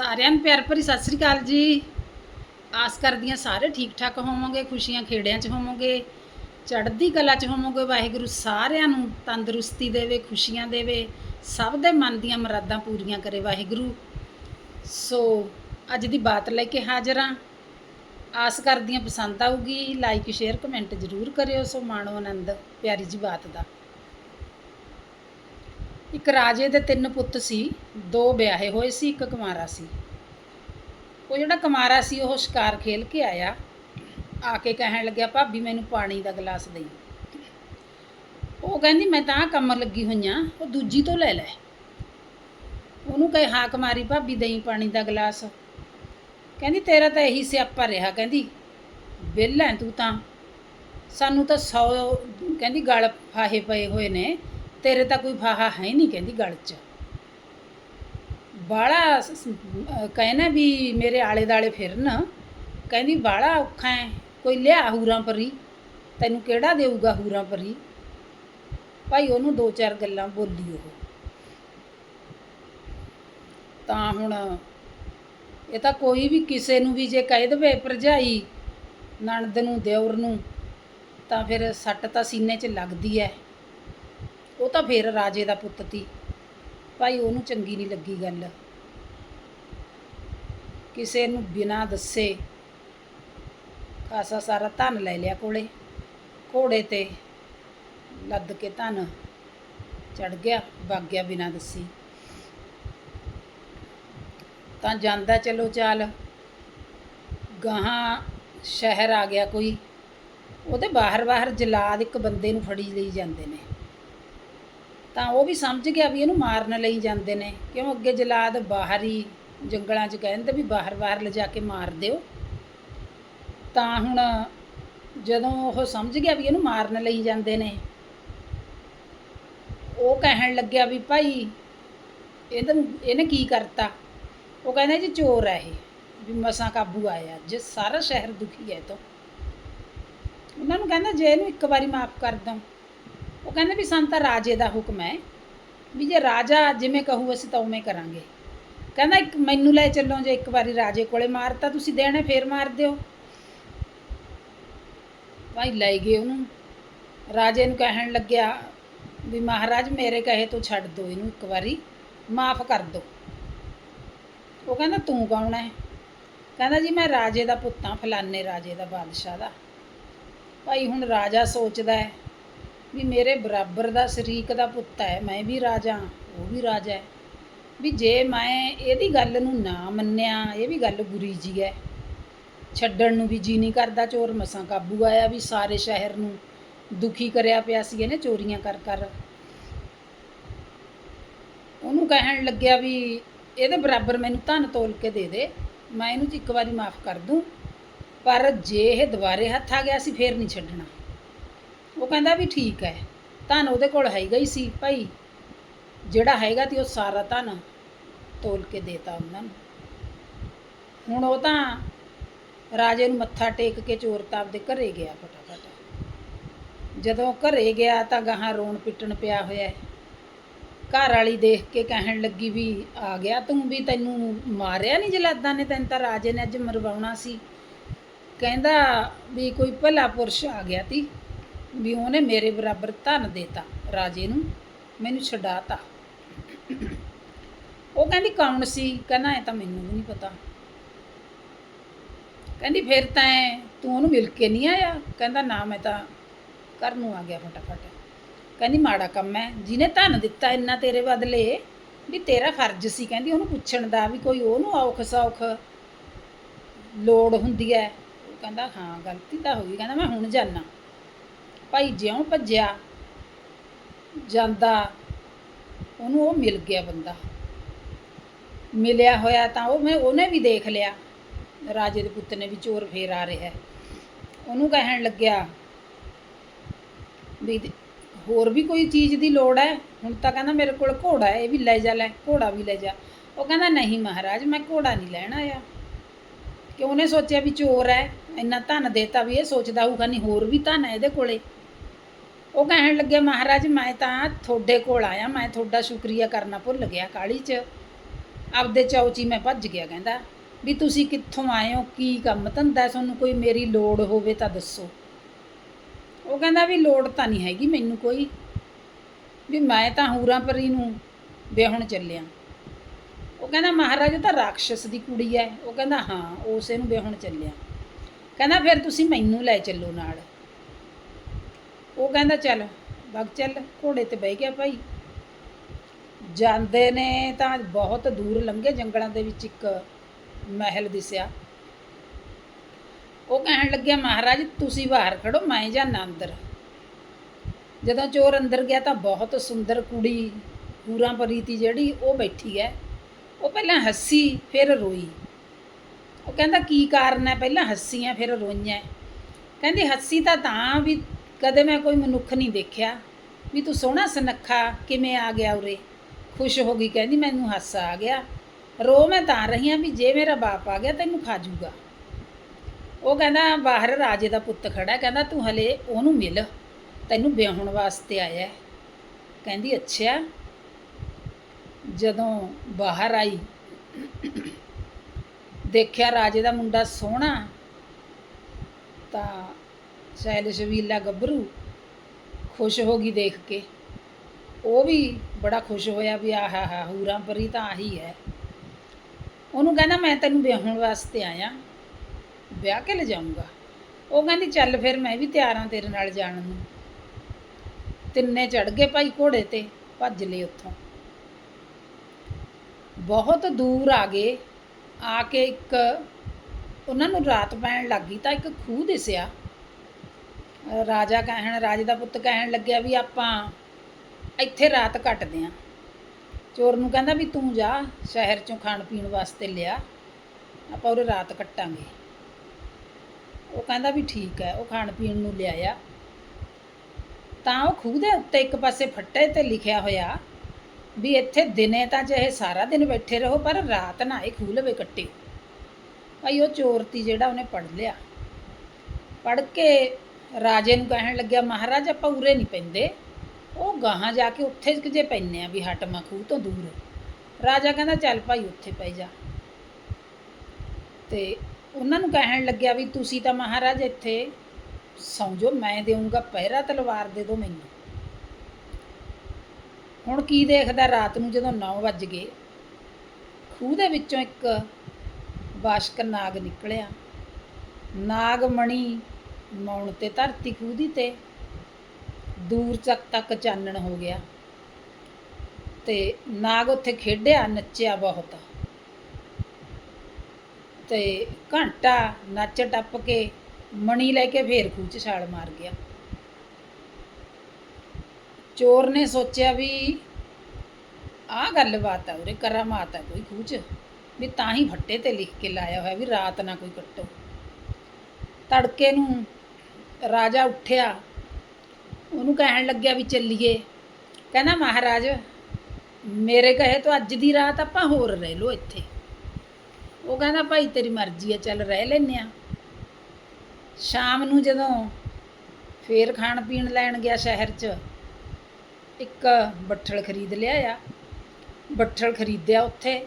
ਸਾਰਿਆਂ ਨੂੰ ਪਿਆਰ ਭਰੀ ਸਤਿ ਸ੍ਰੀ ਅਕਾਲ ਜੀ। ਆਸ ਕਰਦੀਆਂ ਸਾਰੇ ਠੀਕ ਠਾਕ ਹੋਵੋਗੇ, ਖੁਸ਼ੀਆਂ ਖੇੜਿਆਂ 'ਚ ਹੋਵੋਗੇ, ਚੜ੍ਹਦੀ ਕਲਾ 'ਚ ਹੋਵੋਗੇ, ਵਾਹਿਗੁਰੂ ਸਾਰਿਆਂ ਨੂੰ ਤੰਦਰੁਸਤੀ ਦੇਵੇ, ਖੁਸ਼ੀਆਂ ਦੇਵੇ, ਸਭ ਦੇ ਮਨ ਦੀਆਂ ਮੁਰਾਦਾਂ ਪੂਰੀਆਂ ਕਰੇ ਵਾਹਿਗੁਰੂ। ਸੋ ਅੱਜ ਦੀ ਬਾਤ ਲੈ ਕੇ ਹਾਜ਼ਰ ਹਾਂ। ਆਸ ਕਰਦੀਆਂ ਪਸੰਦ ਆਊਗੀ ਲਾਈਕ ਸ਼ੇਅਰ ਕਮੈਂਟ ਜ਼ਰੂਰ ਕਰਿਓ। ਸੋ ਮਾਣੋ ਆਨੰਦ, ਪਿਆਰੀ ਜੀ ਬਾਤ ਦਾ। ਇੱਕ ਰਾਜੇ ਦੇ ਤਿੰਨ ਪੁੱਤ ਸੀ, ਦੋ ਵਿਆਹੇ ਹੋਏ ਸੀ, ਇੱਕ ਕੁਮਾਰਾ ਸੀ। ਉਹ ਜਿਹੜਾ ਕੁਮਾਰਾ ਸੀ, ਉਹ ਸ਼ਿਕਾਰ ਖੇਲ ਕੇ ਆਇਆ। ਆ ਕੇ ਕਹਿਣ ਲੱਗਿਆ, ਭਾਬੀ, ਮੈਨੂੰ ਪਾਣੀ ਦਾ ਗਲਾਸ ਦੇਈ। ਉਹ ਕਹਿੰਦੀ, ਮੈਂ ਤਾਂ ਆਹ ਕੰਮ ਲੱਗੀ ਹੋਈਆਂ ਉਹ ਦੂਜੀ ਤੋਂ ਲੈ ਲੈ। ਉਹਨੂੰ ਕਹੇ ਹਾਕ ਮਾਰੀ ਭਾਬੀ, ਦੇਈ ਪਾਣੀ ਦਾ ਗਲਾਸ। ਕਹਿੰਦੀ, ਤੇਰਾ ਤਾਂ ਇਹੀ ਸਿਆਪਾ ਰਿਹਾ। ਕਹਿੰਦੀ, ਵਿਹਲਾ ਹੈ ਤੂੰ ਤਾਂ। ਸਾਨੂੰ ਤਾਂ ਸੌ, ਕਹਿੰਦੀ, ਗਲ ਫਾਹੇ ਪਏ ਹੋਏ ਨੇ। ਤੇਰੇ ਤਾਂ ਕੋਈ ਫਾਹਾ ਹੈ ਨਹੀਂ ਕਹਿੰਦੀ ਗਲ 'ਚ। ਬਾਲਾ ਕਹਿਣਾ ਵੀ ਮੇਰੇ ਆਲੇ ਦਾਲੇ ਫਿਰਨ। ਕਹਿੰਦੀ ਬਾਲਾ ਔਖਾ ਹੈ, ਕੋਈ ਲਿਆ ਹੂਰਾਂ ਪਰੀ। ਤੈਨੂੰ ਕਿਹੜਾ ਦੇਊਗਾ ਹੂਰਾਂ ਪਰੀ? ਭਾਈ ਉਹਨੂੰ ਦੋ ਚਾਰ ਗੱਲਾਂ ਬੋਲੀ ਉਹ। ਤਾਂ ਹੁਣ ਇਹ ਤਾਂ ਕੋਈ ਵੀ ਕਿਸੇ ਨੂੰ ਵੀ ਜੇ ਕਹਿ ਦੇਵੇ ਭਰਜਾਈ, ਨਣਦ ਨੂੰ, ਦਿਓਰ ਨੂੰ, ਤਾਂ ਫਿਰ ਸੱਟ ਤਾਂ ਸੀਨੇ 'ਚ ਲੱਗਦੀ ਹੈ ਉਹ ਤਾਂ ਫਿਰ ਰਾਜੇ ਦਾ ਪੁੱਤ ਤੀ। ਭਾਈ ਉਹਨੂੰ ਚੰਗੀ ਨਹੀਂ ਲੱਗੀ ਗੱਲ। ਕਿਸੇ ਨੂੰ ਬਿਨਾਂ ਦੱਸੇ ਖਾਸਾ ਸਾਰਾ ਧਨ ਲੈ ਲਿਆ ਕੋਲੇ। ਘੋੜੇ ਤੇ ਲੱਦ ਕੇ ਧਨ ਚੜ ਗਿਆ ਵਗ ਗਿਆ ਬਿਨਾਂ ਦੱਸੀ। ਤਾਂ ਜਾਂਦਾ ਚਲੋ ਚਾਲ। ਗਾਹਾਂ ਸ਼ਹਿਰ ਆ ਗਿਆ ਕੋਈ। ਉਹਦੇ ਬਾਹਰ ਬਾਹਰ ਜਲਾਦ ਇੱਕ ਬੰਦੇ ਨੂੰ ਫੜੀ ਲਈ ਜਾਂਦੇ ਨੇ। ਤਾਂ ਉਹ ਵੀ ਸਮਝ ਗਿਆ ਵੀ ਇਹਨੂੰ ਮਾਰਨ ਲਈ ਜਾਂਦੇ ਨੇ, ਕਿਉਂ ਅੱਗੇ ਜਲਾਦ ਬਾਹਰ ਹੀ ਜੰਗਲਾਂ 'ਚ ਕਹਿੰਦੇ ਵੀ ਬਾਹਰ ਬਾਹਰ ਲਿਜਾ ਕੇ ਮਾਰ ਦਿਓ। ਤਾਂ ਹੁਣ ਜਦੋਂ ਉਹ ਸਮਝ ਗਿਆ ਵੀ ਇਹਨੂੰ ਮਾਰਨ ਲਈ ਜਾਂਦੇ ਨੇ, ਉਹ ਕਹਿਣ ਲੱਗਿਆ ਵੀ ਭਾਈ ਇਹਦਾ ਇਹਨੇ ਕੀ ਕਰਤਾ? ਉਹ ਕਹਿੰਦਾ ਜੀ ਚੋਰ ਹੈ ਇਹ, ਵੀ ਮਸਾਂ ਕਾਬੂ ਆਇਆ, ਜੇ ਸਾਰਾ ਸ਼ਹਿਰ ਦੁਖੀ ਹੈ ਤੋਂ। ਉਹਨਾਂ ਨੂੰ ਕਹਿੰਦਾ ਜੇ ਇਹਨੂੰ ਇੱਕ ਵਾਰੀ ਮਾਫ ਕਰ ਦੋ ਉਹ ਕਹਿੰਦੇ ਵੀ ਸਾਨੂੰ ਤਾਂ ਰਾਜੇ ਦਾ ਹੁਕਮ ਹੈ ਵੀ ਜੇ ਰਾਜਾ ਜਿਵੇਂ ਕਹੂ ਅਸੀਂ ਤਾਂ ਉਵੇਂ ਕਰਾਂਗੇ। ਕਹਿੰਦਾ ਇੱਕ ਮੈਨੂੰ ਲੈ ਚੱਲੋ ਜੇ ਇੱਕ ਵਾਰੀ ਰਾਜੇ ਕੋਲੇ ਮਾਰਤਾ ਤੁਸੀਂ ਦੇਣੇ ਫੇਰ ਮਾਰ ਦਿਓ। ਭਾਈ ਲੈ ਗਏ ਉਹਨੂੰ। ਰਾਜੇ ਨੂੰ ਕਹਿਣ ਲੱਗਿਆ ਵੀ ਮਹਾਰਾਜ ਮੇਰੇ ਕਹੇ ਤੋਂ ਛੱਡ ਦਿਓ ਇਹਨੂੰ ਇੱਕ ਵਾਰੀ, ਮਾਫ ਕਰ ਦਿਓ। ਉਹ ਕਹਿੰਦਾ ਤੂੰ ਕੌਣ ਹੈ? ਕਹਿੰਦਾ ਜੀ ਮੈਂ ਰਾਜੇ ਦਾ ਪੁੱਤਾਂ ਫਲਾਨੇ ਰਾਜੇ ਦਾ ਬਾਦਸ਼ਾਹ ਦਾ। ਭਾਈ ਹੁਣ ਰਾਜਾ ਸੋਚਦਾ ਹੈ ਵੀ ਮੇਰੇ ਬਰਾਬਰ ਦਾ ਸ਼ਰੀਕ ਦਾ ਪੁੱਤ ਹੈ, ਮੈਂ ਵੀ ਰਾਜਾ ਉਹ ਵੀ ਰਾਜਾ ਹੈ। ਵੀ ਜੇ ਮੈਂ ਇਹਦੀ ਗੱਲ ਨੂੰ ਨਾ ਮੰਨਿਆ, ਇਹ ਵੀ ਗੱਲ ਬੁਰੀ ਜੀ ਹੈ। ਛੱਡਣ ਨੂੰ ਵੀ ਜੀ ਨਹੀਂ ਕਰਦਾ, ਚੋਰ ਮਸਾਂ ਕਾਬੂ ਆਇਆ ਵੀ ਸਾਰੇ ਸ਼ਹਿਰ ਨੂੰ ਦੁਖੀ ਕਰਿਆ ਪਿਆ ਸੀ ਇਹਨੇ ਚੋਰੀਆਂ ਕਰ ਕਰ। ਉਹਨੂੰ ਕਹਿਣ ਲੱਗਿਆ ਵੀ ਇਹਦੇ ਬਰਾਬਰ ਮੈਨੂੰ ਧਨ ਤੋਲ ਕੇ ਦੇ ਦੇ, ਮੈਂ ਇਹਨੂੰ ਇੱਕ ਵਾਰੀ ਮਾਫ ਕਰ ਦੂੰ, ਪਰ ਜੇ ਇਹ ਦੁਬਾਰੇ ਹੱਥ ਆ ਗਿਆ ਸੀ ਫੇਰ ਨਹੀਂ ਛੱਡਣਾ। ਉਹ ਕਹਿੰਦਾ ਵੀ ਠੀਕ ਹੈ, ਧਨ ਉਹਦੇ ਕੋਲ ਹੈਗਾ ਹੀ ਸੀ ਭਾਈ, ਜਿਹੜਾ ਹੈਗਾ ਤੇ ਉਹ ਸਾਰਾ ਧਨ ਤੋਲ ਕੇ ਦੇਤਾ ਉਹਨਾਂ ਨੂੰ। ਹੁਣ ਉਹ ਤਾਂ ਰਾਜੇ ਨੂੰ ਮੱਥਾ ਟੇਕ ਕੇ ਚੋਰ ਤਾਪ ਦੇ ਘਰੇ ਗਿਆ ਫਟਾਫਟ। ਜਦੋਂ ਘਰੇ ਗਿਆ ਤਾਂ ਗਾਹਾਂ ਰੋਣ ਪਿੱਟਣ ਪਿਆ ਹੋਇਆ ਘਰ ਵਾਲੀ ਦੇਖ ਕੇ ਕਹਿਣ ਲੱਗੀ ਵੀ ਆ ਗਿਆ ਤੂੰ ਵੀ, ਤੈਨੂੰ ਮਾਰਿਆ ਨਹੀਂ ਜਲਾਦਾਂ ਨੇ, ਤੈਨੂੰ ਤਾਂ ਰਾਜੇ ਨੇ ਅੱਜ ਮਰਵਾਉਣਾ ਸੀ। ਕਹਿੰਦਾ ਵੀ ਕੋਈ ਭਲਾ ਪੁਰਸ਼ ਆ ਗਿਆ ਤੀ। ਵੀ ਉਹਨੇ ਮੇਰੇ ਬਰਾਬਰ ਧਨ ਦੇਤਾ, ਰਾਜੇ ਨੂੰ ਮੈਨੂੰ ਛਡਾਤਾ। ਉਹ ਕਹਿੰਦੀ, ਕੌਣ ਸੀ? ਕਹਿੰਦਾ, ਇਹ ਤਾਂ ਮੈਨੂੰ ਵੀ ਨਹੀਂ ਪਤਾ। ਕਹਿੰਦੀ, ਫਿਰ ਤਾਂ ਐਂ, ਤੂੰ ਉਹਨੂੰ ਮਿਲ ਕੇ ਨਹੀਂ ਆਇਆ? ਕਹਿੰਦਾ, ਨਾ, ਮੈਂ ਤਾਂ ਘਰ ਨੂੰ ਆ ਗਿਆ ਫਟਾਫਟ। ਕਹਿੰਦੀ, ਮਾੜਾ ਕੰਮ ਹੈ ਜਿਹਨੇ ਧਨ ਦਿੱਤਾ ਇੰਨਾ ਤੇਰੇ ਬਦਲੇ, ਵੀ ਤੇਰਾ ਫਰਜ਼ ਸੀ। ਕਹਿੰਦੀ, ਉਹਨੂੰ ਪੁੱਛਣ ਦਾ ਵੀ ਕੋਈ ਉਹਨੂੰ ਔਖ ਸੌਖ ਲੋੜ ਹੁੰਦੀ ਹੈ ਉਹ ਕਹਿੰਦਾ, ਹਾਂ, ਗਲਤੀ ਤਾਂ ਹੋ ਗਈ ਕਹਿੰਦਾ, ਮੈਂ ਹੁਣ ਜਾਣਾ ਭਾਈ ਜਿਉਂ ਭੱਜਿਆ ਜਾਂਦਾ, ਉਹਨੂੰ ਉਹ ਮਿਲ ਗਿਆ ਬੰਦਾ। ਮਿਲਿਆ ਹੋਇਆ ਤਾਂ ਉਹ ਮੈਂ, ਉਹਨੇ ਵੀ ਦੇਖ ਲਿਆ। ਰਾਜੇ ਦੇ ਪੁੱਤ ਨੇ ਵੀ ਚੋਰ ਫੇਰ ਆ ਰਿਹਾ। ਉਹਨੂੰ ਕਹਿਣ ਲੱਗਿਆ ਵੀ ਹੋਰ ਵੀ ਕੋਈ ਚੀਜ਼ ਦੀ ਲੋੜ ਹੈ? ਹੁਣ ਤਾਂ ਕਹਿੰਦਾ ਮੇਰੇ ਕੋਲ ਘੋੜਾ ਹੈ, ਇਹ ਵੀ ਲੈ ਜਾ, ਲੈ, ਘੋੜਾ ਵੀ ਲੈ ਜਾ। ਉਹ ਕਹਿੰਦਾ ਨਹੀਂ ਮਹਾਰਾਜ, ਮੈਂ ਘੋੜਾ ਨਹੀਂ ਲੈਣ ਆਇਆ। ਕਿ ਉਹਨੇ ਸੋਚਿਆ ਵੀ ਚੋਰ ਹੈ? ਇੰਨਾ ਧਨ ਦੇਤਾ ਵੀ ਇਹ ਸੋਚਦਾ ਹੋਊਗਾ ਨਹੀਂ ਹੋਰ ਵੀ ਧਨ ਹੈ ਇਹਦੇ ਕੋਲੇ। ਉਹ ਕਹਿਣ ਲੱਗਿਆ ਮਹਾਰਾਜ, ਮੈਂ ਤਾਂ ਤੁਹਾਡੇ ਕੋਲ ਆਇਆ, ਮੈਂ ਤੁਹਾਡਾ ਸ਼ੁਕਰੀਆ ਕਰਨਾ ਭੁੱਲ ਗਿਆ ਕਾਲੀ 'ਚ। ਆਪਦੇ ਚੌਚੀ ਮੈਂ ਭੱਜ ਗਿਆ, ਕਹਿੰਦਾ। ਵੀ ਤੁਸੀਂ ਕਿੱਥੋਂ ਆਏ ਹੋ? ਕੀ ਕੰਮ ਧੰਦਾ? ਤੁਹਾਨੂੰ ਕੋਈ ਮੇਰੀ ਲੋੜ ਹੋਵੇ ਤਾਂ ਦੱਸੋ। ਉਹ ਕਹਿੰਦਾ ਵੀ, ਲੋੜ ਤਾਂ ਨਹੀਂ ਹੈਗੀ ਮੈਨੂੰ ਕੋਈ। ਵੀ ਮੈਂ ਤਾਂ ਹੂਰਾਂ ਪਰੀ ਨੂੰ ਵਿਆਹਣ ਚੱਲਿਆ। ਉਹ ਕਹਿੰਦਾ, ਮਹਾਰਾਜ, ਉਹ ਤਾਂ ਰਾਖਸ਼ਸ ਦੀ ਕੁੜੀ ਹੈ ਉਹ ਕਹਿੰਦਾ, ਹਾਂ ਉਸੇ ਨੂੰ ਵਿਆਹਣ ਚੱਲਿਆ। ਕਹਿੰਦਾ, ਫਿਰ ਤੁਸੀਂ ਮੈਨੂੰ ਲੈ ਚੱਲੋ ਨਾਲ। ਉਹ ਕਹਿੰਦਾ ਚੱਲ ਵਗ ਚੱਲ, ਘੋੜੇ ਤੇ ਬਹਿ ਗਿਆ ਭਾਈ। ਜਾਂਦੇ ਨੇ ਤਾਂ ਬਹੁਤ ਦੂਰ ਲੰਘੇ ਜੰਗਲਾਂ ਦੇ ਵਿੱਚ ਇੱਕ ਮਹਿਲ ਦਿਸਿਆ। ਉਹ ਕਹਿਣ ਲੱਗਿਆ, ਮਹਾਰਾਜ, ਤੁਸੀਂ ਬਾਹਰ ਖੜੋ, ਮੈਂ ਜਾਣਾ ਅੰਦਰ। ਜਦੋਂ ਚੋਰ ਅੰਦਰ ਗਿਆ ਤਾਂ ਬਹੁਤ ਸੁੰਦਰ ਕੁੜੀ ਪੂਰਾ ਪ੍ਰੀਤੀ ਜਿਹੜੀ, ਉਹ ਬੈਠੀ ਹੈ। ਉਹ ਪਹਿਲਾਂ ਹੱਸੀ, ਫਿਰ ਰੋਈ। ਉਹ ਕਹਿੰਦਾ, ਕੀ ਕਾਰਨ ਹੈ? ਪਹਿਲਾਂ ਹੱਸੀਆਂ, ਫਿਰ ਰੋਈਆਂ? ਕਹਿੰਦੀ, ਹੱਸੀ ਤਾਂ ਤਾਂ ਵੀ ਕਦੇ ਮੈਂ ਕੋਈ ਮਨੁੱਖ ਨਹੀਂ ਦੇਖਿਆ ਵੀ ਤੂੰ ਸੋਹਣਾ ਸੁਨੱਖਾ ਕਿਵੇਂ ਆ ਗਿਆ ਉਰੇ? ਖੁਸ਼ ਹੋ ਗਈ, ਕਹਿੰਦੀ ਮੈਨੂੰ ਹਾਸਾ ਆ ਗਿਆ। ਰੋ ਮੈਂ ਤਾਂ ਰਹੀ ਹਾਂ ਵੀ ਜੇ ਮੇਰਾ ਬਾਪ ਆ ਗਿਆ ਤੈਨੂੰ ਖਾ ਜੂਗਾ। ਉਹ ਕਹਿੰਦਾ, ਬਾਹਰ ਰਾਜੇ ਦਾ ਪੁੱਤ ਖੜਾ, ਕਹਿੰਦਾ ਤੂੰ ਹਲੇ ਉਹਨੂੰ ਮਿਲ, ਤੈਨੂੰ ਵਿਆਹਣ ਵਾਸਤੇ ਆਇਆ ਕਹਿੰਦੀ, ਅੱਛਾ। ਜਦੋਂ ਬਾਹਰ ਆਈ, ਦੇਖਿਆ ਰਾਜੇ ਦਾ ਮੁੰਡਾ ਸੋਹਣਾ, ਤਾਂ ਸੈਲ ਸ਼ਬੀਲਾ ਗੱਭਰੂ ਖੁਸ਼ ਹੋ ਗਈ ਦੇਖ ਕੇ। ਉਹ ਵੀ ਬੜਾ ਖੁਸ਼ ਹੋਇਆ ਵੀ ਆਹਾ ਹਾ ਹੂਰਾਂ ਪਰੀ ਤਾਂ ਆਹੀ ਹੈ। ਉਹਨੂੰ ਕਹਿੰਦਾ, ਮੈਂ ਤੈਨੂੰ ਵਿਆਹਣ ਵਾਸਤੇ ਆਇਆ। ਵਿਆਹ ਕੇ ਲਿਜਾਊਂਗਾ। ਉਹ ਕਹਿੰਦੀ, ਚੱਲ ਫਿਰ ਮੈਂ ਵੀ ਤਿਆਰ ਹਾਂ ਤੇਰੇ ਨਾਲ ਜਾਣ ਨੂੰ। ਤਿੰਨੇ ਚੜ ਗਏ ਭਾਈ ਘੋੜੇ ਤੇ, ਭੱਜ ਲਏ ਉੱਥੋਂ। ਬਹੁਤ ਦੂਰ ਆ ਗਏ। ਆ ਕੇ ਇੱਕ, ਉਹਨਾਂ ਨੂੰ ਰਾਤ ਪੈਣ ਲੱਗੀ ਤਾਂ ਇੱਕ ਖੂਹ ਦਿਸਿਆ। ਰਾਜਾ ਕਹਿਣ, ਰਾਜੇ ਦਾ ਪੁੱਤ ਕਹਿਣ ਲੱਗਿਆ ਵੀ ਆਪਾਂ ਇੱਥੇ ਰਾਤ ਕੱਟਦੇ ਆਂ। ਚੋਰ ਨੂੰ ਕਹਿੰਦਾ ਵੀ ਤੂੰ ਜਾ, ਸ਼ਹਿਰ ਚੋਂ ਖਾਣ ਪੀਣ ਵਾਸਤੇ ਲਿਆ, ਆਪਾਂ ਉਰੇ ਰਾਤ ਕੱਟਾਂਗੇ। ਉਹ ਕਹਿੰਦਾ ਵੀ ਠੀਕ ਹੈ, ਉਹ ਖਾਣ ਪੀਣ ਨੂੰ ਲਿਆਇਆ। ਤਾਂ ਉਹ ਖੂਹ ਦੇ ਉੱਤੇ ਇੱਕ ਪਾਸੇ ਫੱਟੇ ਤੇ ਲਿਖਿਆ ਹੋਇਆ ਵੀ ਇੱਥੇ ਦਿਨੇ ਤਾਂ ਚਾਹੇ ਸਾਰਾ ਦਿਨ ਬੈਠੇ ਰਹੋ, ਪਰ ਰਾਤ ਨਾ ਇਹ ਖੂਹ ਲਵੇ ਕੱਟੇ ਭਾਈ ਉਹ ਚੋਰ ਤੀ ਜਿਹੜਾ ਉਹਨੇ ਪੜ ਲਿਆ। ਪੜ ਕੇ ਰਾਜੇ ਨੂੰ ਕਹਿਣ ਲੱਗਿਆ, ਮਹਾਰਾਜ, ਆਪਾਂ ਉਰੇ ਨਹੀਂ ਪੈਂਦੇ। ਉਹ ਗਾਹਾਂ ਜਾ ਕੇ ਉੱਥੇ ਜੇ ਪੈਨੇ ਆ ਵੀ ਹਟਮਾ ਖੂਹ ਤੋਂ ਦੂਰ। ਰਾਜਾ ਕਹਿੰਦਾ, ਚੱਲ ਭਾਈ, ਉੱਥੇ ਪੈ ਜਾ। ਤੇ ਉਹਨਾਂ ਨੂੰ ਕਹਿਣ ਲੱਗਿਆ ਵੀ, ਤੁਸੀਂ ਤਾਂ ਮਹਾਰਾਜ ਇੱਥੇ ਸੌਂ ਜਾਓ, ਮੈਂ ਦੇਵਾਂਗਾ ਪਹਿਰਾ, ਤਲਵਾਰ ਦੇ ਦਿਓ ਮੈਨੂੰ। ਹੁਣ ਕੀ ਦੇਖਦਾ ਰਾਤ ਨੂੰ ਜਦੋਂ 9 ਵੱਜ ਗਏ, ਖੂਹ ਦੇ ਵਿੱਚੋਂ ਇੱਕ ਬਾਸ਼ਕ ਨਾਗ ਨਿਕਲਿਆ। ਨਾਗ ਮਣੀ ਮੌਣ ਤੇ ਧਰਤੀ ਖੂਹ ਦੀ ਤੇ ਦੂਰ ਤੱਕ ਤੱਕ ਚਾਨਣ ਹੋ ਗਿਆ। ਤੇ ਨਾਗ ਉੱਥੇ ਖੇਡਿਆ, ਨੱਚਿਆ ਬਹੁਤ। ਤੇ ਘੰਟਾ ਨੱਚ ਟੱਪ ਕੇ ਮਣੀ ਲੈ ਕੇ ਫੇਰ ਖੂਹ ਛਾਲ ਮਾਰ ਗਿਆ। ਚੋਰ ਨੇ ਸੋਚਿਆ ਵੀ ਆਹ ਗੱਲਬਾਤ ਆ ਉਰੇ ਕਰਾਮਾਤ ਆ ਕੋਈ ਖੂਚ ਵੀ ਤਾਂ ਹੀ ਫੱਟੇ ਤੇ ਲਿਖ ਕੇ ਲਾਇਆ ਹੋਇਆ ਵੀ ਰਾਤ ਨਾ ਕੋਈ ਕੱਟੋ। ਤੜਕੇ ਨੂੰ ਰਾਜਾ ਉੱਠਿਆ। ਉਹਨੂੰ ਕਹਿਣ ਲੱਗਿਆ ਵੀ ਚੱਲੀਏ। ਕਹਿੰਦਾ, ਮਹਾਰਾਜ, ਮੇਰੇ ਕਹੇ ਤੋਂ ਅੱਜ ਦੀ ਰਾਤ ਆਪਾਂ ਹੋਰ ਰਹਿ ਲੋ ਇੱਥੇ। ਉਹ ਕਹਿੰਦਾ, ਭਾਈ, ਤੇਰੀ ਮਰਜ਼ੀ ਹੈ, ਚੱਲ ਰਹਿ ਲੈਨੇ ਆ ਸ਼ਾਮ ਨੂੰ ਜਦੋਂ ਫੇਰ ਖਾਣ ਪੀਣ ਲੈਣ ਗਿਆ ਸ਼ਹਿਰ 'ਚ, ਇੱਕ ਬੱਠਲ ਖਰੀਦ ਲਿਆ ਆ। ਬੱਠਲ ਖਰੀਦਿਆ ਉੱਥੇ।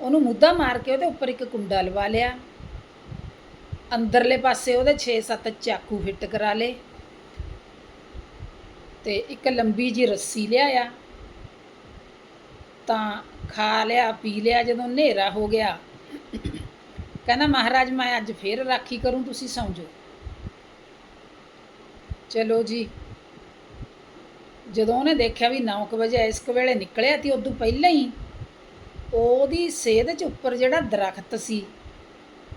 ਉਹਨੂੰ ਮੁੱਦਾ ਮਾਰ ਕੇ ਉਹਦੇ ਉੱਪਰ ਇੱਕ ਕੁੰਡਾ ਲਵਾ ਲਿਆ। ਅੰਦਰਲੇ ਪਾਸੇ ਉਹਦੇ 6-7 ਚਾਕੂ ਫਿੱਟ ਕਰਾ ਲਏ ਤੇ ਇੱਕ ਲੰਬੀ ਜੀ ਰੱਸੀ ਲਿਆਇਆ। ਤਾਂ ਖਾ ਲਿਆ, ਪੀ ਲਿਆ, ਜਦੋਂ ਹਨੇਰਾ ਹੋ ਗਿਆ। ਕਹਿੰਦਾ, ਮਹਾਰਾਜ, ਮੈਂ ਅੱਜ ਫੇਰ ਰਾਖੀ ਕਰੂੰ, ਤੁਸੀਂ ਸੌਂ ਜਾਓ ਚਲੋ ਜੀ। ਜਦੋਂ ਉਹਨੇ ਦੇਖਿਆ ਵੀ 9:00 ਵਜੇ ਇਸ ਕੁ ਵੇਲੇ ਨਿਕਲਿਆ, ਤੇ ਉਦੋਂ ਪਹਿਲਾਂ ਹੀ ਉਹਦੀ ਸੇਧ 'ਚ ਉੱਪਰ ਜਿਹੜਾ ਦਰਖਤ ਸੀ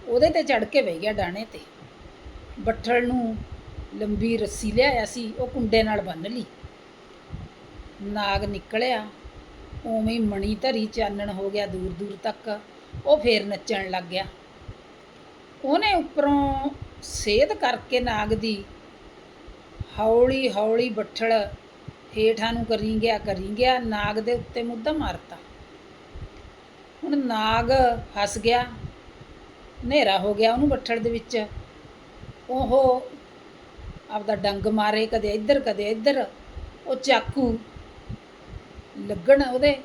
ਉਹਦੇ ਤੇ ਚੜ ਕੇ ਬਹਿ ਗਿਆ ਡਾਣੇ ਤੇ। ਬੱਠਲ ਨੂੰ ਲੰਬੀ ਰੱਸੀ ਲਿਆਇਆ ਸੀ, ਉਹ ਕੁੰਡੇ ਨਾਲ ਬੰਨ ਲਈ। ਨਾਗ ਨਿਕਲਿਆ। ਉਵੇਂ ਹੀ ਮਣੀ ਧਰੀ ਚਾਨਣ ਹੋ ਗਿਆ ਦੂਰ ਦੂਰ ਤੱਕ। ਉਹ ਫੇਰ ਨੱਚਣ ਲੱਗ ਗਿਆ। ਉਹਨੇ ਉੱਪਰੋਂ ਸੇਧ ਕਰਕੇ ਨਾਗ ਦੀ ਹੌਲੀ ਹੌਲੀ ਬੱਠਲ ਹੇਠਾਂ ਨੂੰ ਕਰੀ ਗਿਆ ਕਰੀ ਗਿਆ ਨਾਗ ਦੇ ਉੱਤੇ ਮੁੱਦਾ ਮਾਰਤਾ। ਹੁਣ ਨਾਗ ਫਸ ਗਿਆ। ਹਨੇਰਾ ਹੋ ਗਿਆ ਉਹਨੂੰ ਬੱਠੜ ਦੇ ਵਿੱਚ। ਉਹ ਆਪਦਾ ਡੰਗ ਮਾਰੇ ਕਦੇ ਇੱਧਰ ਕਦੇ ਇੱਧਰ। ਉਹ ਚਾਕੂ ਲੱਗਣ ਉਹਦੇ।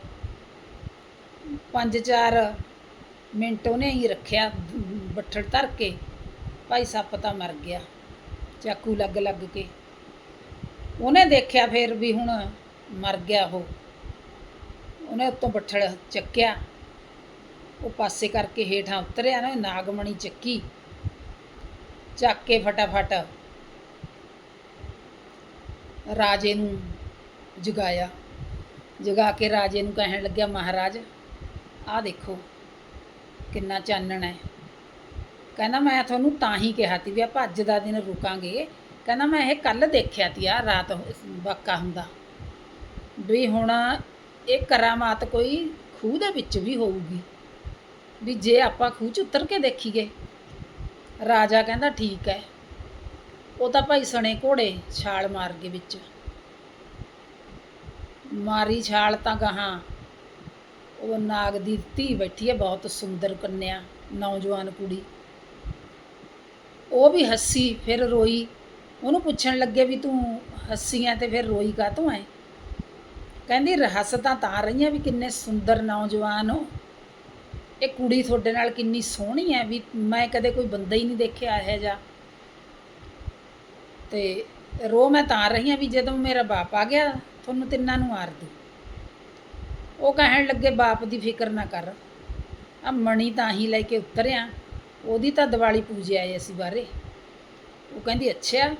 ਪੰਜ ਚਾਰ ਮਿੰਟ ਉਹਨੇ ਹੀ ਰੱਖਿਆ ਬੱਠੜ ਧਰ ਕੇ। ਭਾਈ ਸੱਪ ਤਾਂ ਮਰ ਗਿਆ, ਚਾਕੂ ਲੱਗ ਲੱਗ ਕੇ। ਉਹਨੇ ਦੇਖਿਆ ਫਿਰ ਵੀ ਹੁਣ ਮਰ ਗਿਆ ਉਹ। ਉਹਨੇ ਉੱਤੋਂ ਬੱਠੜ ਚੱਕਿਆ। ਉਹ ਪਾਸੇ ਕਰਕੇ ਹੇਠਾਂ ਉਤਰਿਆ ਨਾ ਨਾਗਮਣੀ ਚੱਕੀ। ਚੱਕ ਕੇ ਫਟਾਫਟ ਰਾਜੇ ਨੂੰ ਜਗਾਇਆ। ਜਗਾ ਕੇ ਰਾਜੇ ਨੂੰ ਕਹਿਣ ਲੱਗਿਆ, ਮਹਾਰਾਜ, ਆਹ ਦੇਖੋ, ਕਿੰਨਾ ਚਾਨਣ ਹੈ। ਕਹਿੰਦਾ, ਮੈਂ ਤੁਹਾਨੂੰ ਤਾਂ ਹੀ ਕਿਹਾ ਤੀ ਵੀ ਆਪਾਂ ਅੱਜ ਦਾ ਦਿਨ ਰੁਕਾਂਗੇ। ਕਹਿੰਦਾ, ਮੈਂ ਇਹ ਕੱਲ ਦੇਖਿਆ ਤੀ ਆ, ਰਾਤ ਵਾਕਾ ਹੁੰਦਾ। ਵੀ ਹੁਣ ਇਹ ਕਰਾਮਾਤ ਕੋਈ ਖੂਹ ਦੇ ਵਿੱਚ ਵੀ ਹੋਊਗੀ। ਵੀ ਜੇ ਆਪਾਂ ਖੂਹ 'ਚ ਉਤਰ ਕੇ ਦੇਖੀਏ, ਰਾਜਾ ਕਹਿੰਦਾ ਠੀਕ ਹੈ। ਉਹ ਤਾਂ ਭਾਈ ਸਣੇ ਘੋੜੇ ਛਾਲ ਮਾਰ ਗਏ ਵਿੱਚ। ਮਾਰੀ ਛਾਲ ਤਾਂ ਗਾਹਾਂ। ਉਹ ਨਾਗ ਦੀ ਧੀ ਬੈਠੀ ਹੈ, ਬਹੁਤ ਸੁੰਦਰ ਕੰਨਿਆ, ਨੌਜਵਾਨ ਕੁੜੀ। ਉਹ ਵੀ ਹੱਸੀ, ਫਿਰ ਰੋਈ। ਉਹਨੂੰ ਪੁੱਛਣ ਲੱਗੇ ਵੀ ਤੂੰ ਹੱਸੀ ਐ ਤੇ ਫਿਰ ਰੋਈ ਕਾਹਤੋਂ ਐ? ਕਹਿੰਦੀ, ਰਹੱਸ ਤਾਂ ਤਾਂ ਰਹੀਆਂ ਵੀ ਕਿੰਨੇ ਸੁੰਦਰ ਨੌਜਵਾਨ ਹੋ। ਇਹ ਕੁੜੀ ਤੁਹਾਡੇ ਨਾਲ ਕਿੰਨੀ ਸੋਹਣੀ ਹੈ ਵੀ ਮੈਂ ਕਦੇ ਕੋਈ ਬੰਦਾ ਹੀ ਨਹੀਂ ਦੇਖਿਆ ਇਹੋ ਜਿਹਾ। ਤੇ ਰੋ ਮੈਂ ਤਾਂ ਰਹੀ ਹਾਂ ਵੀ ਜਦੋਂ ਮੇਰਾ ਬਾਪ ਆ ਗਿਆ, ਤੁਹਾਨੂੰ ਤਿੰਨਾਂ ਨੂੰ ਮਾਰ ਦੂ ਉਹ ਕਹਿਣ ਲੱਗੇ, ਬਾਪ ਦੀ ਫਿਕਰ ਨਾ ਕਰ। ਆ ਮਣੀ ਤਾਂ ਹੀ ਲੈ ਕੇ ਉਤਰਿਆ। ਉਹਦੀ ਤਾਂ ਦੀਵਾਲੀ ਪੂਜੇ ਆਏ ਅਸੀਂ ਬਾਰੇ ਉਹ ਕਹਿੰਦੀ, ਅੱਛਾ,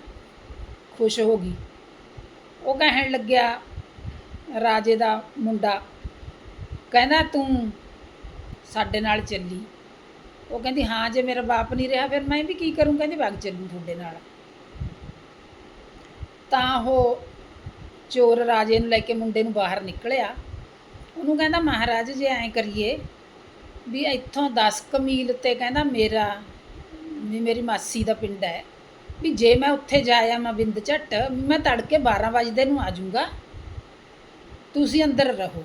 ਖੁਸ਼ ਹੋ ਗਈ। ਉਹ ਕਹਿਣ ਲੱਗਿਆ, ਰਾਜੇ ਦਾ ਮੁੰਡਾ ਕਹਿੰਦਾ, ਤੂੰ ਸਾਡੇ ਨਾਲ ਚੱਲੀ। ਉਹ ਕਹਿੰਦੀ, ਹਾਂ, ਜੇ ਮੇਰਾ ਬਾਪ ਨਹੀਂ ਰਿਹਾ, ਫਿਰ ਮੈਂ ਵੀ ਕੀ ਕਰੂੰ? ਕਹਿੰਦੀ, ਵਗ ਚੱਲੂ ਤੁਹਾਡੇ ਨਾਲ। ਤਾਂ ਉਹ ਚੋਰ ਰਾਜੇ ਨੂੰ ਲੈ ਕੇ ਮੁੰਡੇ ਨੂੰ ਬਾਹਰ ਨਿਕਲਿਆ। ਉਹਨੂੰ ਕਹਿੰਦਾ, ਮਹਾਰਾਜ, ਜੇ ਐਂ ਕਰੀਏ ਵੀ ਇੱਥੋਂ 10 ਕੁ ਤੇ ਕਹਿੰਦਾ, ਮੇਰਾ, ਵੀ ਮੇਰੀ ਮਾਸੀ ਦਾ ਪਿੰਡ ਹੈ, ਵੀ ਜੇ ਮੈਂ ਉੱਥੇ ਜਾਇਆ ਮੈਂ ਬਿੰਦ ਝੱਟ ਮੈਂ ਤੜਕੇ 12 ਵਜੇ ਨੂੰ ਆ ਜਾਊਂਗਾ। ਤੁਸੀਂ ਅੰਦਰ ਰਹੋ।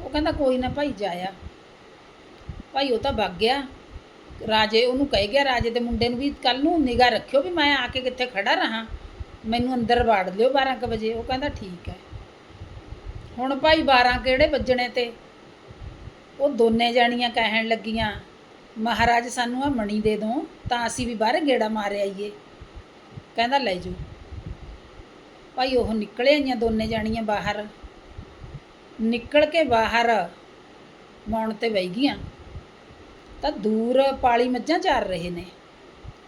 ਉਹ ਕਹਿੰਦਾ, ਕੋਈ ਨਾ ਭਾਈ ਜਾਇਆ ਭਾਈ, ਉਹ ਤਾਂ ਵਗ ਗਿਆ। ਰਾਜੇ ਉਹਨੂੰ ਕਹਿ ਗਿਆ, ਰਾਜੇ ਦੇ ਮੁੰਡੇ ਨੂੰ ਵੀ ਕੱਲ ਨੂੰ ਨਿਗਾਹ ਰੱਖਿਓ ਵੀ ਮੈਂ ਆ ਕੇ ਕਿੱਥੇ ਖੜਾ ਰਹਾ। ਮੈਨੂੰ ਅੰਦਰ ਵਾੜ ਲਿਓ 12 ਕੁ ਵਜੇ, ਉਹ ਕਹਿੰਦਾ ਠੀਕ ਹੈ। ਹੁਣ ਭਾਈ 12 ਕਿਹੜੇ ਵੱਜਣੇ ਤੇ? ਉਹ ਦੋਨੇ ਜਾਣੀਆਂ ਕਹਿਣ ਲੱਗੀਆਂ, ਮਹਾਰਾਜ ਸਾਨੂੰ ਆ ਮਣੀ ਦੇ ਦੋ, ਤਾਂ ਅਸੀਂ ਵੀ ਬਾਹਰ ਗੇੜਾ ਮਾਰ ਆਈਏ। ਕਹਿੰਦਾ ਲੈ ਜਾਓ। ਭਾਈ, ਉਹ ਨਿਕਲੇ ਆਈਆਂ ਦੋਨੇ ਜਾਣੀਆਂ ਬਾਹਰ। ਨਿਕਲ ਕੇ ਬਾਹਰ ਮੌਣ ਤੇ ਬਹਿ ਗਈਆਂ। ਤਾਂ ਦੂਰ ਪਾਲੀ ਮੱਝਾਂ ਚਾਰ ਰਹੇ ਨੇ।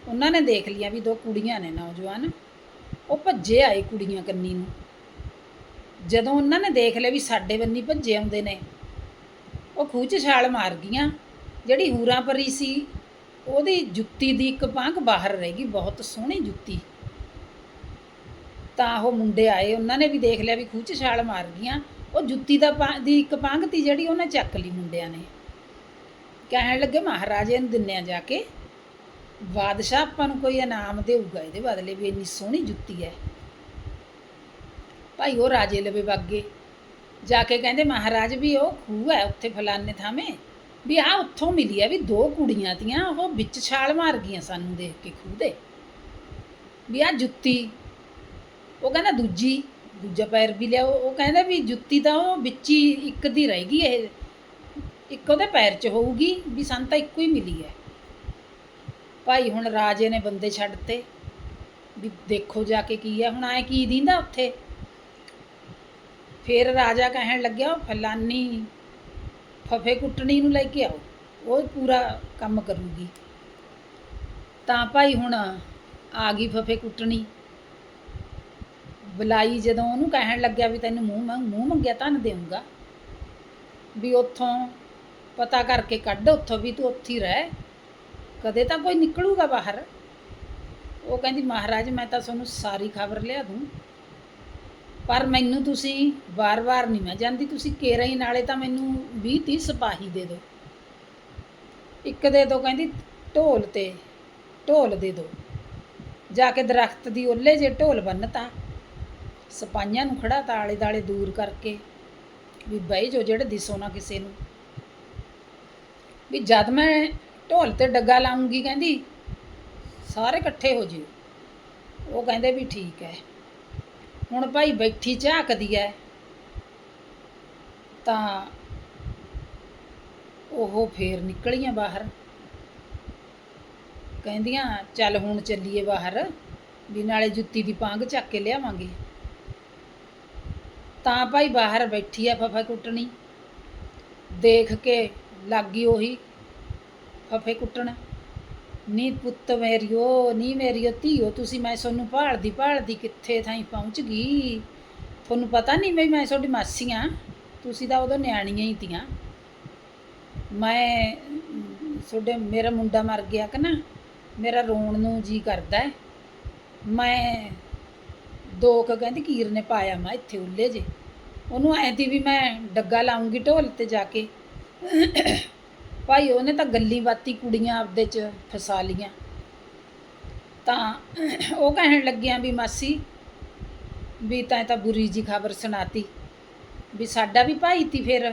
ਉਹਨਾਂ ਨੇ ਦੇਖ ਲਿਆ ਵੀ ਦੋ ਕੁੜੀਆਂ ਨੇ ਨੌਜਵਾਨ। ਉਹ ਭੱਜੇ ਆਏ ਕੁੜੀਆਂ ਕੰਨੀ ਨੂੰ। ਜਦੋਂ ਉਹਨਾਂ ਨੇ ਦੇਖ ਲਿਆ ਵੀ ਸਾਡੇ ਬੰਨੀ ਭੱਜੇ ਆਉਂਦੇ ਨੇ, ਉਹ ਖੂਹ 'ਚ ਛਾਲ ਮਾਰ ਗਈਆਂ। ਜਿਹੜੀ ਹੂਰਾਂ ਪਰੀ ਸੀ, ਉਹਦੀ ਜੁੱਤੀ ਦੀ ਇੱਕ ਪਾਂਗ ਬਾਹਰ ਰਹਿ ਗਈ, ਬਹੁਤ ਸੋਹਣੀ ਜੁੱਤੀ। ਤਾਂ ਉਹ ਮੁੰਡੇ ਆਏ, ਉਹਨਾਂ ਨੇ ਵੀ ਦੇਖ ਲਿਆ ਵੀ ਖੂਹ 'ਚ ਛਾਲ ਮਾਰ ਗਈਆਂ। ਉਹ ਜੁੱਤੀ ਦਾ ਦੀ ਇੱਕ ਪਾਂਗ ਤੀ ਜਿਹੜੀ ਉਹਨੇ ਚੱਕ ਲਈ ਮੁੰਡਿਆਂ ਨੇ। ਕਹਿਣ ਲੱਗੇ ਮਹਾਰਾਜੇ ਨੂੰ ਦਿੰਨਿਆ ਜਾ ਕੇ, ਬਾਦਸ਼ਾਹ ਆਪਾਂ ਨੂੰ ਕੋਈ ਇਨਾਮ ਦੇਊਗਾ, ਇਹਦੇ ਬਦਲੇ ਵੀ ਇੰਨੀ ਸੋਹਣੀ ਜੁੱਤੀ ਹੈ। ਭਾਈ ਉਹ ਰਾਜੇ ਲਵੇ ਵਾਗੇ ਜਾ ਕੇ ਕਹਿੰਦੇ ਮਹਾਰਾਜ ਵੀ ਉਹ ਖੂਹ ਹੈ ਉੱਥੇ ਫਲਾਨੇ ਥਾਵੇਂ, ਵੀ ਆ ਉੱਥੋਂ ਮਿਲੀ ਹੈ ਵੀ ਦੋ ਕੁੜੀਆਂ ਤੀਆਂ, ਉਹ ਵਿੱਚ ਛਾਲ ਮਾਰ ਗਈਆਂ ਸਾਨੂੰ ਦੇਖ ਕੇ ਖੂਹ ਦੇ। ਵੀ ਆ ਜੁੱਤੀ, ਉਹ ਕਹਿੰਦਾ ਦੂਜੀ, ਦੂਜਾ ਪੈਰ ਵੀ ਲਿਆਓ ਉਹ ਕਹਿੰਦਾ ਵੀ ਜੁੱਤੀ ਤਾਂ ਉਹ ਵਿੱਚ ਹੀ ਇੱਕ ਦੀ ਰਹਿ ਗਈ ਇਹ। ਇੱਕ ਉਹਦੇ ਪੈਰ 'ਚ ਹੋਊਗੀ ਵੀ ਸਾਨੂੰ ਤਾਂ ਇੱਕੋ ਹੀ ਮਿਲੀ ਹੈ। ਭਾਈ ਹੁਣ ਰਾਜੇ ਨੇ ਬੰਦੇ ਛੱਡਤੇ ਵੀ ਦੇਖੋ ਜਾ ਕੇ ਕੀ ਹੈ। ਹੁਣ ਐ ਕੀ ਦਿੰਦਾ ਉੱਥੇ? ਫਿਰ ਰਾਜਾ ਕਹਿਣ ਲੱਗਿਆ, ਫਲਾਨੀ, ਫਫੇ ਕੁੱਟਣੀ ਨੂੰ ਲੈ ਕੇ ਆਓ, ਉਹ ਪੂਰਾ ਕੰਮ ਕਰੂਗੀ। ਤਾਂ ਭਾਈ ਹੁਣ ਆ ਗਈ ਫਫੇ ਕੁੱਟਣੀ। ਬੁਲਾਈ ਜਦੋਂ ਉਹਨੂੰ ਕਹਿਣ ਲੱਗਿਆ ਵੀ ਤੈਨੂੰ ਮੂੰਹ ਮੰਗ, ਮੂੰਹ ਮੰਗਿਆ ਤਾਂ ਦੇਊਂਗਾ। ਵੀ ਉੱਥੋਂ ਪਤਾ ਕਰਕੇ ਕੱਢ, ਉੱਥੋਂ ਵੀ ਤੂੰ ਉੱਥੇ ਹੀ ਰਹਿ। ਕਦੇ ਤਾਂ ਕੋਈ ਨਿਕਲੂਗਾ ਬਾਹਰ। ਉਹ ਕਹਿੰਦੀ, ਮਹਾਰਾਜ, ਮੈਂ ਤਾਂ ਤੁਹਾਨੂੰ ਸਾਰੀ ਖਬਰ ਲਿਆ ਦੂੰ। ਪਰ ਮੈਨੂੰ ਤੁਸੀਂ ਵਾਰ-ਵਾਰ ਨਹੀਂ, ਮੈਂ ਜਾਂਦੀ, ਤੁਸੀਂ ਕੇਰਾ ਹੀ ਨਾਲੇ ਤਾਂ ਮੈਨੂੰ 20 30 ਸਿਪਾਹੀ ਦੇ ਦਿਓ। ਇੱਕ ਦੇ ਦਿਓ, ਕਹਿੰਦੀ, ਢੋਲ ਤੇ, ਢੋਲ ਦੇ ਦਿਓ। ਜਾ ਕੇ ਦਰਖਤ ਦੀ ਓਲੇ ਜੇ ਢੋਲ ਬੰਨਤਾ ਸਿਪਾਹੀਆਂ ਨੂੰ ਖੜਾ ਤਾਲੇ ਦਾਲੇ ਦੂਰ ਕਰਕੇ, ਵੀ ਬਈ ਜੋ ਜਿਹੜੇ ਦਿਸੋ ਨਾ ਕਿਸੇ ਨੂੰ। ਵੀ ਜਦ ਮੈਂ ਢੋਲ ਤੇ ਡੱਗਾ ਲਾਉਂਗੀ ਕਹਿੰਦੀ, ਸਾਰੇ ਇਕੱਠੇ ਹੋ ਜਿਓ। ਉਹ ਕਹਿੰਦੇ ਵੀ ਠੀਕ ਹੈ। ਹੁਣ ਭਾਈ ਬੈਠੀ ਝਾਕਦੀ ਐ ਤਾਂ ਉਹ ਫੇਰ ਨਿਕਲੀਆਂ ਬਾਹਰ। ਕਹਿੰਦੀਆਂ, ਚੱਲ ਹੁਣ ਚੱਲੀਏ ਬਾਹਰ, ਵੀ ਨਾਲੇ ਜੁੱਤੀ ਦੀ ਪਾਂਗ ਚੱਕ ਕੇ ਲਿਆਵਾਂਗੇ। ਤਾਂ ਭਾਈ ਬਾਹਰ ਬੈਠੀ ਆ ਫਫਾ ਕੁੱਟਣੀ। ਦੇਖ ਕੇ ਲੱਗ ਗਈ ਉਹੀ ਫਫੇ ਕੁੱਟਣ। ਨੀ ਪੁੱਤ ਮੇਰੀਓ, ਨੀ ਮੇਰੀਓ ਧੀਓ, ਤੁਸੀਂ ਮੈਂ ਤੁਹਾਨੂੰ ਭਾਲਦੀ ਭਾਲਦੀ ਕਿੱਥੇ ਥਾਈ ਪਹੁੰਚ ਗਈ? ਤੁਹਾਨੂੰ ਪਤਾ ਨਹੀਂ ਵੀ ਮੈਂ ਤੁਹਾਡੀ ਮਾਸੀ ਆ, ਤੁਸੀਂ ਤਾਂ ਉਦੋਂ ਨਿਆਣੀਆਂ ਹੀ ਤੀਆਂ। ਮੈਂ, ਤੁਹਾਡੇ, ਮੇਰਾ ਮੁੰਡਾ ਮਰ ਗਿਆ ਕਿ ਨਾ, ਮੇਰਾ ਰੋਣ ਨੂੰ ਜੀ ਕਰਦਾ ਹੈ। ਮੈਂ ਦੋ ਕੁ ਕਹਿੰਦੀ ਕੀਰ ਨੇ ਪਾਇਆ ਮੈਂ ਇੱਥੇ ਉੱਲੇ ਜੇ। ਉਹਨੂੰ ਐਂ ਤੀ ਵੀ ਮੈਂ ਡੱਗਾ ਲਾਉਂਗੀ ਢੋਲ ਤੇ ਜਾ ਕੇ। ਭਾਈ, ਉਹਨੇ ਤਾਂ ਗੱਲੀ ਬਾਤੀ ਕੁੜੀਆਂ ਆਪਦੇ ਚ ਫਸਾ ਲੀਆਂ ਤਾਂ ਉਹ ਕਹਿਣ ਲੱਗਿਆ ਵੀ ਮਾਸੀ, ਵੀ ਤਾਂ ਤਾਂ ਬੁਰੀ ਜੀ ਖਬਰ ਸੁਣਾਤੀ। ਵੀ ਸਾਡਾ ਵੀ ਭਾਈ ਤੀ ਫਿਰ,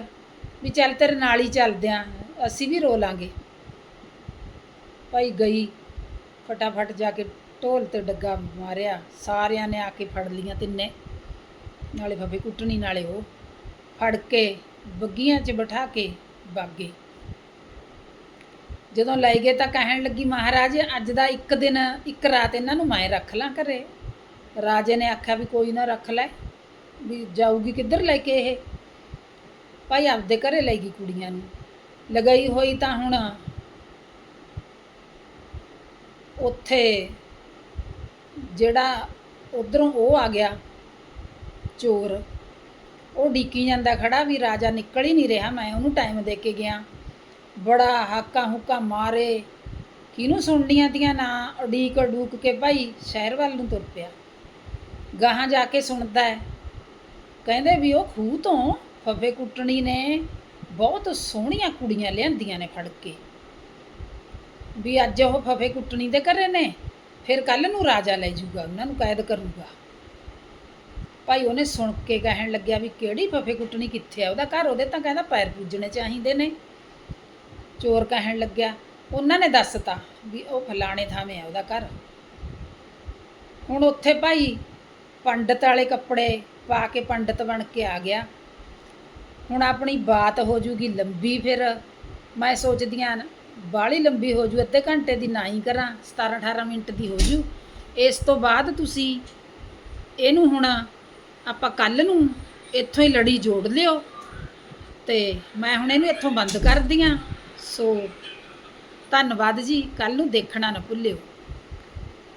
ਵੀ ਚੱਲ ਤੇਰੇ ਨਾਲ ਹੀ ਚੱਲਦੇ ਆਂ, ਅਸੀਂ ਵੀ ਰੋ ਲਾਂਗੇ। ਭਾਈ ਗਈ, ਫਟਾਫਟ ਜਾ ਕੇ ਢੋਲ ਤੇ ਡੱਗਾ ਮਾਰਿਆ, ਸਾਰਿਆਂ ਨੇ ਆ ਕੇ ਫੜ ਲੀਆਂ ਤਿੰਨੇ। ਨਾਲੇ ਫਫੇ ਕੁੱਟਣੀ, ਨਾਲੇ ਉਹ ਫੜ ਕੇ, ਬੱਗੀਆਂ 'ਚ ਬਿਠਾ ਕੇ ਬਾਗੇ ਜਦੋਂ ਲੈ ਗਏ ਤਾਂ ਕਹਿਣ ਲੱਗੀ, ਮਹਾਰਾਜ, ਅੱਜ ਦਾ ਇੱਕ ਦਿਨ, ਇੱਕ ਰਾਤ ਇਹਨਾਂ ਨੂੰ ਮੈਂ ਰੱਖ ਲਾਂ ਘਰੇ। ਰਾਜੇ ਨੇ ਆਖਿਆ ਵੀ ਕੋਈ ਨਾ ਰੱਖ ਲੈ, ਵੀ ਜਾਊਗੀ ਕਿੱਧਰ ਲੈ ਕੇ ਇਹ? ਭਾਈ ਆਪਦੇ ਘਰੇ ਲੈ ਗਈ ਕੁੜੀਆਂ ਨੂੰ। ਲਗਾਈ ਹੋਈ ਤਾਂ ਹੁਣ ਉੱਥੇ ਜਿਹੜਾ ਉਧਰੋਂ ਉਹ ਆ ਗਿਆ, ਚੋਰ। ਉਹ ਡੀਕੀ ਜਾਂਦਾ ਖੜਾ ਵੀ ਰਾਜਾ ਨਿਕਲ ਹੀ ਨਹੀਂ ਰਿਹਾ, ਮੈਂ ਉਹਨੂੰ ਟਾਈਮ ਦੇ ਕੇ ਗਿਆ। ਬੜਾ ਹਾਕਾ ਹੁਕਾ ਮਾਰੇ। ਕਿਹਨੂੰ ਸੁਣਨੀਆਂ ਤੀਆਂ ਨਾ? ਉਡੀਕ ਉਡੂਕ ਕੇ ਭਾਈ ਸ਼ਹਿਰ ਵੱਲ ਨੂੰ ਤੁਰ ਪਿਆ। ਗਾਹਾਂ ਜਾ ਕੇ ਸੁਣਦਾ ਹੈ। ਕਹਿੰਦੇ ਵੀ ਉਹ ਖੂਹ ਤੋਂ ਫੱਫੇ ਕੁੱਟਣੀ ਨੇ, ਬਹੁਤ ਸੋਹਣੀਆਂ ਕੁੜੀਆਂ ਲਿਆਂਦੀਆਂ ਨੇ ਫੜ ਕੇ। ਵੀ ਅੱਜ ਉਹ ਫਫੇ ਕੁੱਟਣੀ ਦੇ ਘਰੇ ਨੇ, ਫਿਰ ਕੱਲ ਨੂੰ ਰਾਜਾ ਲੈ ਜਾਊਗਾ ਉਹਨਾਂ ਨੂੰ ਕੈਦ ਕਰੂਗਾ। ਭਾਈ ਉਹਨੇ ਸੁਣ ਕੇ ਕਹਿਣ ਲੱਗਿਆ ਵੀ ਕਿਹੜੀ ਫਫੇ ਕੁੱਟਣੀ ਕਿੱਥੇ ਆ? ਉਹਦਾ ਘਰ ਉਹਦੇ ਤਾਂ ਕਹਿੰਦਾ ਪੈਰ ਪੂਜਣੇ ਚਾਹੀਦੇ ਨੇ। ਚੋਰ ਕਹਿਣ ਲੱਗਿਆ, ਉਹਨਾਂ ਨੇ ਦੱਸਤਾ ਵੀ ਉਹ ਫਲਾਣੇ ਥਾਵੇਂ ਆ ਉਹਦਾ ਘਰ। ਹੁਣ ਉੱਥੇ ਭਾਈ ਪੰਡਤ ਵਾਲੇ ਕੱਪੜੇ ਪਾ ਕੇ ਪੰਡਤ ਬਣ ਕੇ ਆ ਗਿਆ। ਹੁਣ ਆਪਣੀ ਬਾਤ ਹੋ ਜੂਗੀ ਲੰਬੀ ਫਿਰ। ਮੈਂ ਸੋਚਦੀ ਆਂ ਬਾਹਲੀ ਲੰਬੀ ਹੋ ਜੂ, ਅੱਧੇ ਘੰਟੇ ਦੀ ਨਾ ਹੀ ਕਰਾਂ 17 18 ਮਿੰਟ ਦੀ ਹੋ ਜੂ। ਇਸ ਤੋਂ ਬਾਅਦ ਤੁਸੀਂ ਇਹਨੂੰ ਹੁਣ ਆਪਾਂ ਕੱਲ ਨੂੰ ਇੱਥੋਂ ਹੀ ਲੜੀ ਜੋੜ ਲਿਓ ਤੇ ਮੈਂ ਹੁਣ ਇਹਨੂੰ ਇੱਥੋਂ ਬੰਦ ਕਰਦੀ ਆਂ। ਸੋ ਧੰਨਵਾਦ ਜੀ ਕੱਲ ਨੂੰ ਦੇਖਣਾ ਨਾ ਭੁੱਲਿਓ।